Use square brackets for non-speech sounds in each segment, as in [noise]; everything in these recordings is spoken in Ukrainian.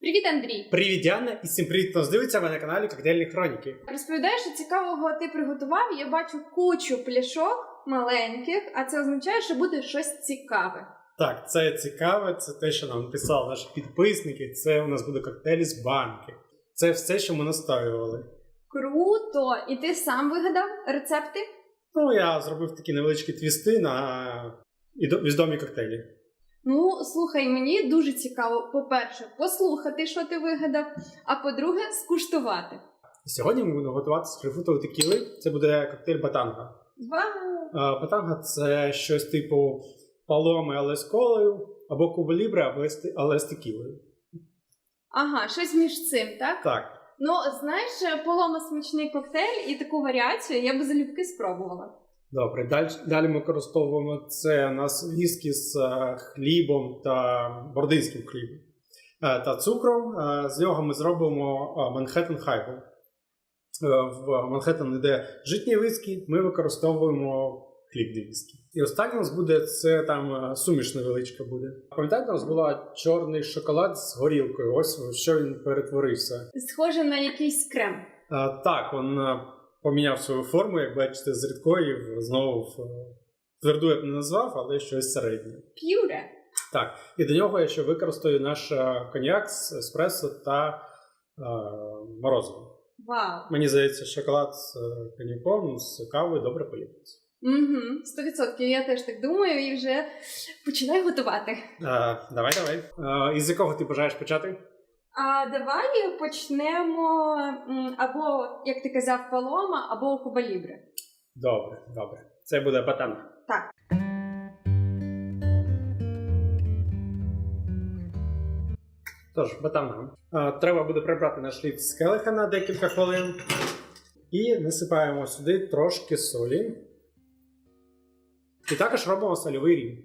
Привіт, Андрій! Привіт, Діана, і всім привіт, хто дивиться ви на каналі Коктейльні Хроніки. Розповідаєш, що цікавого ти приготував. Я бачу кучу пляшок маленьких, а це означає, що буде щось цікаве. Так, це цікаве, це те, що нам писали наші підписники. Це у нас буде коктейлі з банки. Це все, що ми настоювали. Круто! І ти сам вигадав рецепти? Ну, я зробив такі невеличкі твісти на відомі коктейлі. Ну, слухай, мені дуже цікаво, по-перше, послухати, що ти вигадав, а по-друге, скуштувати. Сьогодні ми будемо готувати з грейпфрутової текіли. Це буде коктейль батанга. Вау! Батанга це щось типу паломи, але з колою, або куба лібре, з те- але з текілою. Ага, щось між цим, так? Так. Ну, знаєш, полома смачний коктейль і таку варіацію я б залюбки спробувала. Добре, далі, далі ми використовуємо це у нас віскі з е, хлібом та бординським хлібом е, та цукром. Е, З нього ми зробимо Манхеттен Хайбл. В Манхеттен йде житній віскі, ми використовуємо хліб віскі. І останнє у нас буде це там суміш невеличка буде. Пам'ятаєте, у нас була чорний шоколад з горілкою. Ось що він перетворився. Схоже на якийсь крем. Е, Так, він поміняв свою форму, як бачите, з рідкої знову в е, тверду я б не назвав, але щось середнє. П'юре. Так, і до нього я ще використаю наш е, коньяк з еспресо та е, морозиво. Вау! Мені здається, шоколад з е, коньяком з кавою добре. Угу, сто відсотків. Я теж так думаю і вже починаю готувати. Е, давай, давай. Е, із якого ти бажаєш почати? А давай почнемо або, як ти казав, палома, або кубалібре. Добре, добре. Це буде батан. Так. Тож, батанга. Треба буде прибрати наш лід з келиха на декілька хвилин. І насипаємо сюди трошки солі. І також робимо сольовий рівень.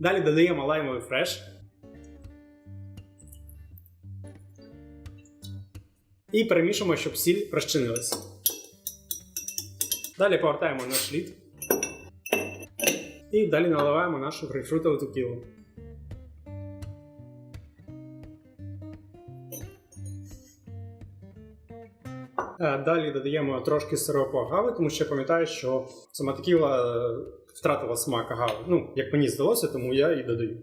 Далі додаємо лаймовий фреш. І перемішуємо, щоб сіль розчинилася. Далі повертаємо наш лід. І далі наливаємо нашу грейпфрутову текілу. Е, Далі додаємо трошки сиропу агави, тому що я пам'ятаю, що сама текіла е, втратила смак агави. Ну, як мені здалося, тому я і додаю.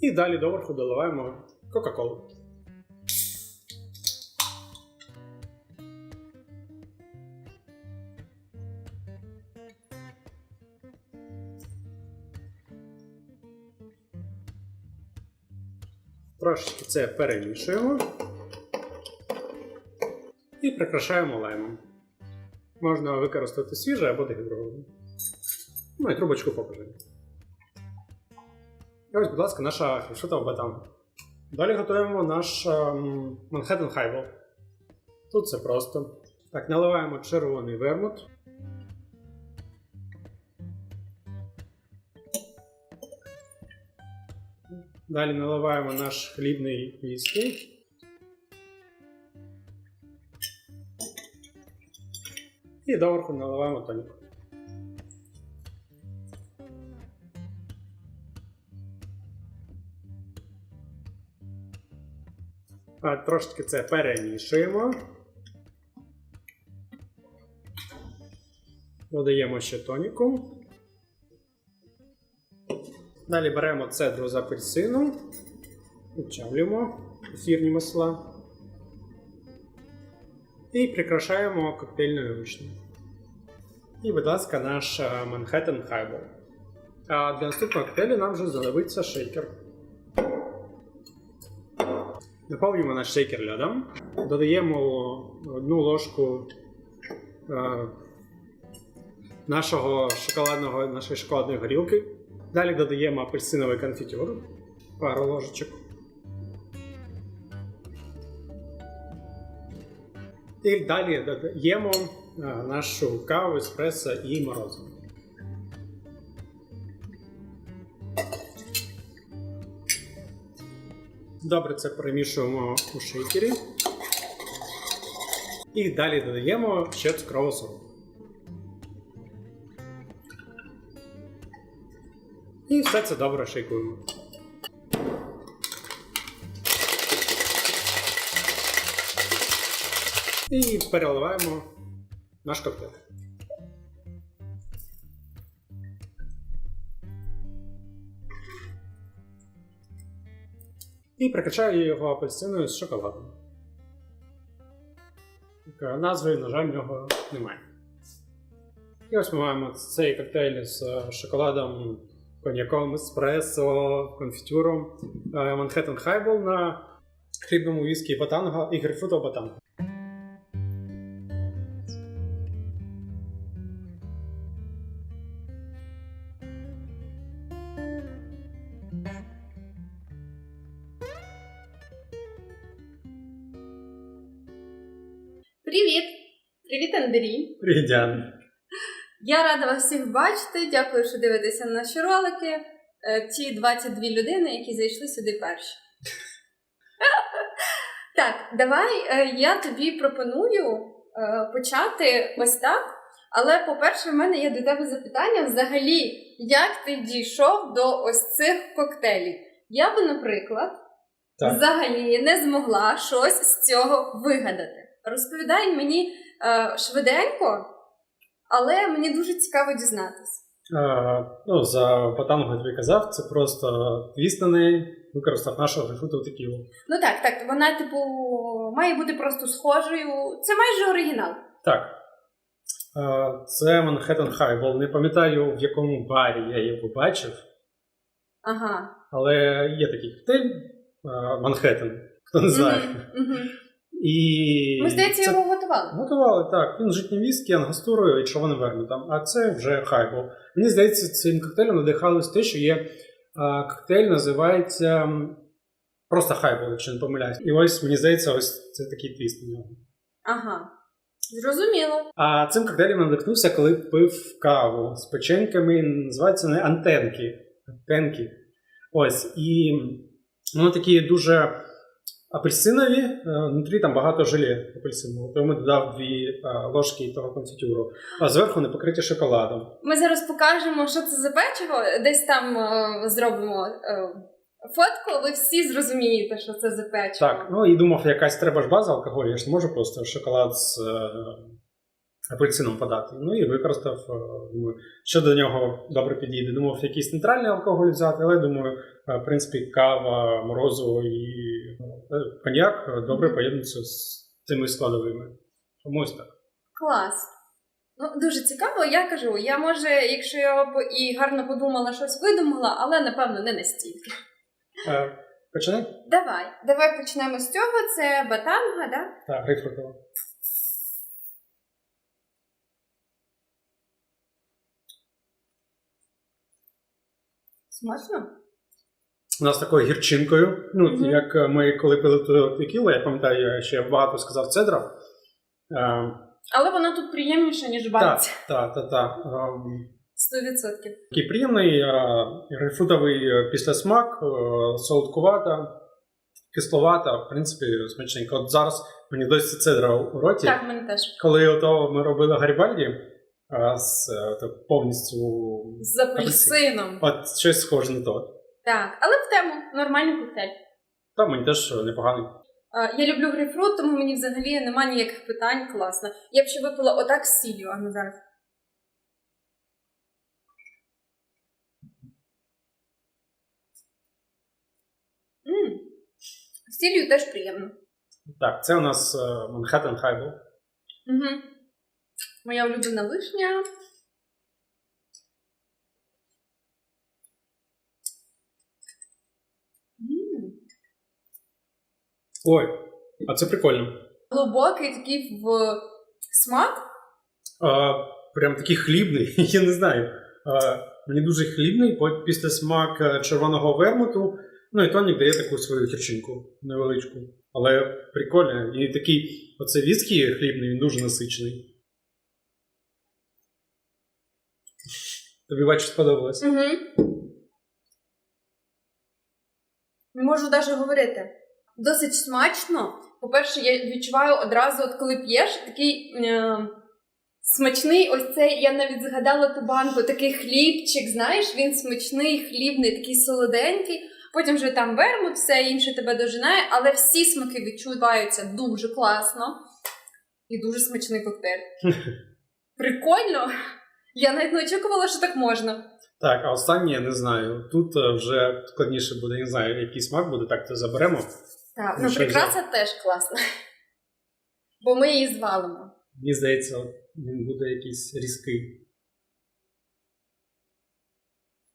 І далі доверху доливаємо Кока-Колу. Трошечки це перемішуємо і прикрашаємо лаймом. Можна використати свіже або дегідроване. Ну і трубочку покажемо. І ось, будь ласка, наша фішота батан. Далі готуємо наш ем, Манхеттен Хайбл. Тут це просто. Так, наливаємо червоний вермут. Далі наливаємо наш хлібний віскі. І доверху наливаємо тонік. Трошечки це перемішуємо. Додаємо ще тоніку. Далі беремо цедру з апельсину, відчавлюємо ефірні масла і прикрашаємо коктейльною вишнею. І, будь ласка, наш е, Manhattan Highball. А для наступного коктейлю нам вже знадобиться шейкер. Наповнюємо наш шейкер льодом, додаємо одну ложку е, нашого шоколадного, нашої шоколадної горілки. Далі додаємо апельсиновий конфітюр, пару ложечок. І далі додаємо е, нашу каву, еспресо і морозиво. Добре це перемішуємо у шейкері. І далі додаємо ще цукрову сироп. І все це добре шейкуємо. І переливаємо наш коктейль. І прикачаю його апельсиною з шоколадом. Назви, на жаль, в нього немає. І ось ми маємо цей коктейль з шоколадом, коньяком, еспресо, конфітюром, е, Манхеттен Хайбол на хлібному віскі батанго і грейпфрутового батанго. Привіт, Андрій! Привіт, Діана. Я рада вас всіх бачити. Дякую, що дивитеся на наші ролики. Е, Ті 22 людини, які зайшли сюди перші. [laughs] Так, давай е, я тобі пропоную е, почати ось так. Але, по-перше, в мене є до тебе запитання взагалі, як ти дійшов до ось цих коктейлів? Я би, наприклад, Так. взагалі не змогла щось з цього вигадати. Розповідай мені е, швиденько, але мені дуже цікаво дізнатися. Е, ну, за батанго я казав, це просто твіст на неї, використав нашу грейпфрутову текілу. Ну так, так, вона, типу, має бути просто схожою. Це майже оригінал. Так. Е, Це Манхеттен Хайбол. Не пам'ятаю, в якому барі я його бачив, Ага. але є такий коктейль е, Манхеттен, хто не знає. Мгм, мгм. І Ми, здається, це його готували. готували так. Він житній віскі, ангастурою і червоним вермутом, а це вже хайбол. Мені здається, цим коктейлем надихалось те, що є е, коктейль, називається просто хайбол, якщо не помиляюсь. І ось мені здається, ось це такий твіст на нього. Ага. Зрозуміло. А цим коктейлем надихнувся, коли пив каву з печеньками, називаються не антенки. Антенки. Ось. І вони такі дуже апельсинові, е, внутрі там багато желе апельсинового. Тому додав дві е, ложки того конфітюру. А зверху вони покриті шоколадом. Ми зараз покажемо, що це за печиво. Десь там е, зробимо фотку, ви всі зрозумієте, що це за печиво. Так, ну і думав, якась треба ж база алкоголю, я ж не можу просто шоколад з апельсином подати. Ну і використав, е, думаю, що до нього добре підійде. Думав, якийсь нейтральний алкоголь взяти, але думаю, е, в принципі, кава, морозиво і е, коньяк добре поєднуються з цими складовими. Тому ось так. Клас. Ну, дуже цікаво, я кажу, я може, якщо я б і гарно подумала, щось видумала, але напевно не настільки. Е, Починай? Давай, давай почнемо з цього. Це батанга, да? Так, грейпфрутова. Смачно? У нас такою гірчинкою. Ну, Мгм. як ми коли пили ту текілу, я пам'ятаю, я ще багато сказав цедра. Е, Але воно тут приємніше, ніж банці. так, так, так. Ем, 100%. Такий приємний е, грейпфрутовий е, післясмак, е, солодкувата, кисловата, в принципі, смачненько. От зараз мені досі цедра у роті. Так, мені теж. Коли ото ми робили Гарібальді е, з е, так, повністю. З апельсином. От щось схоже на то. Так, але в тему нормальний коктейль. Там мені теж непоганий. Я люблю грейпфрут, тому мені взагалі немає ніяких питань. Класно. Я б ще випила отак з сіллю, а не зараз. З сіллю теж приємно. Так, це у нас е, Manhattan Highball. Угу. Моя улюблена вишня. Ой, а це прикольно. Глибокий такий в смак. А, прям такий хлібний, [laughs] я не знаю. А, мені дуже хлібний, після смак е, червоного вермуту. Ну і тонік дає таку свою гірчинку невеличку. Але прикольно. І такий оце віскі хлібний, він дуже насичений. Тобі бачу, сподобалось. Угу. Не можу навіть говорити. досить смачно. По-перше, я відчуваю одразу, от коли п'єш, такий е, смачний, ось цей, я навіть згадала ту банку, такий хлібчик, знаєш, він смачний, хлібний, такий солоденький. Потім вже там вермут, все інше тебе дожинає, але всі смаки відчуваються дуже класно і дуже смачний коктейль. [laughs] Прикольно! Я навіть не очікувала, що так можна. Так, а останнє я не знаю. Тут е, вже складніше буде, не знаю, який смак буде, так то заберемо. Так, Ну, ну прикраса теж класна. [laughs] Бо ми її звалимо. Мені здається, він буде якийсь різкий.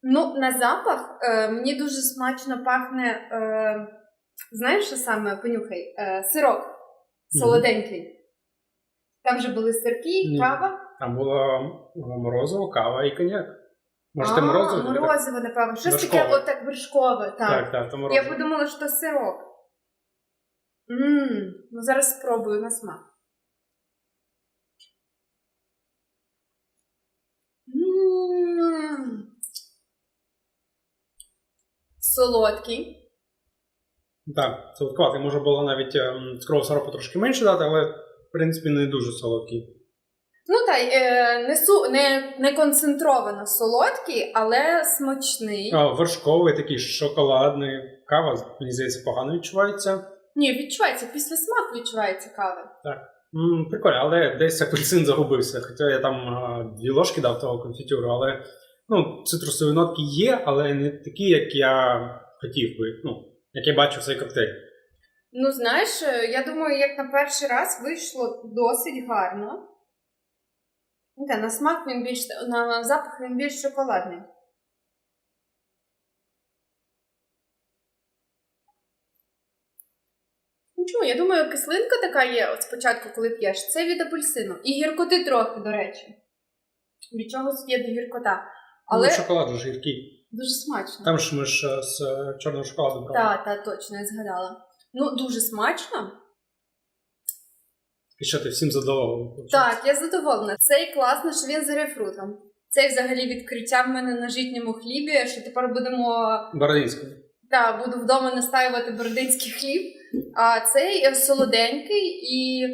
Ну, на запах е, мені дуже смачно пахне. Е, знаєш, що саме понюхай? Е, сирок солоденький. Там вже були сирки, кава. Там було е, морозиво, кава і коньяк. Може, ти А, морозиво? морозиво, напевно. Щось таке, Вершкове. отак вершкове. Так. Так, так, то Я морозиво. подумала, що сирок. Мм, ну зараз спробую на смак. М. Солодкий. Так, солодкуватий. Може було навіть ем, цукрового сиропу трошки менше дати, але в принципі не дуже солодкий. Ну та й е, не, су, не, не концентровано солодкий, але смачний. А, вершковий, такий шоколадний. Кава, мені здається, погано відчувається. Ні, відчувається, після смаку відчувається кава. М, прикольно, але десь апельсин загубився. Хоча я там а, дві ложки дав того конфітюру, але ну, цитрусові нотки є, але не такі, як я хотів би. Ну, як я бачив цей коктейль. Ну, знаєш, е, я думаю, як на перший раз вийшло досить гарно. Ну, Та, на смак він більш на запах він більш шоколадний. Ну чому? Я думаю, кислинка така є от спочатку, коли п'єш. Це від апельсину. І гіркоти трохи, до речі. Від чогось є гіркота. Але Ну, шоколад же ж гіркий. дуже смачно. Там ж ми ж е, з е, чорного шоколаду брали. Так, так, точно, я згадала. Ну, дуже смачно. І що ти всім задоволений? Так, я задоволена. Цей класно, що він з грейпфрутом. Цей взагалі відкриття в мене на житньому хлібі, що тепер будемо. Бородинський. Так, буду вдома настаювати бородинський хліб. А цей солоденький і.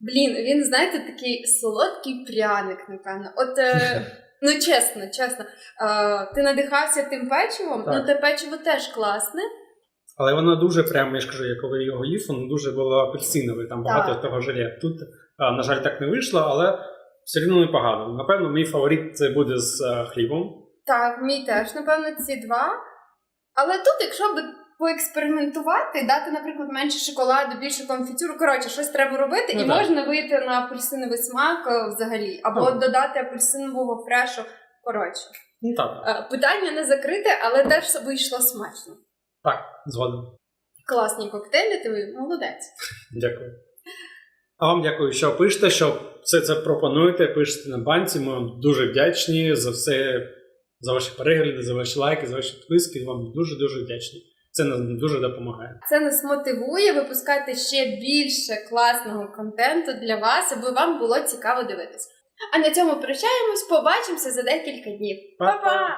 Блін, він, знаєте, такий солодкий пряник, напевно. От, е, [laughs] ну чесно, чесно. Е, ти надихався тим печивом, Так. ну те печиво теж класне. Але воно дуже прямо, я ж кажу, я коли його їв, воно дуже було апельсинове, там багато Так. того желе. Тут, на жаль, так не вийшло, але все рівно непогано. Напевно, мій фаворит це буде з е, хлібом. Так, мій теж, напевно, ці два. Але тут, якщо би поекспериментувати, дати, наприклад, менше шоколаду, більше конфітюру, коротше, щось треба робити, Ну, і так. можна вийти на апельсиновий смак е, взагалі, або Ну. додати апельсинового фрешу. Коротше, Ну так, Е, питання не закрите, але теж вийшло смачно. Так, згодом. Класні коктейлі, ти молодець. Дякую. А вам дякую, що пишете, що все це пропонуєте, пишете на банці. Ми вам дуже вдячні за все, за ваші перегляди, за ваші лайки, за ваші підписки. Вам дуже-дуже вдячні. Це нам дуже допомагає. Це нас мотивує випускати ще більше класного контенту для вас, аби вам було цікаво дивитися. А на цьому прощаємось, побачимося за декілька днів. Па-па!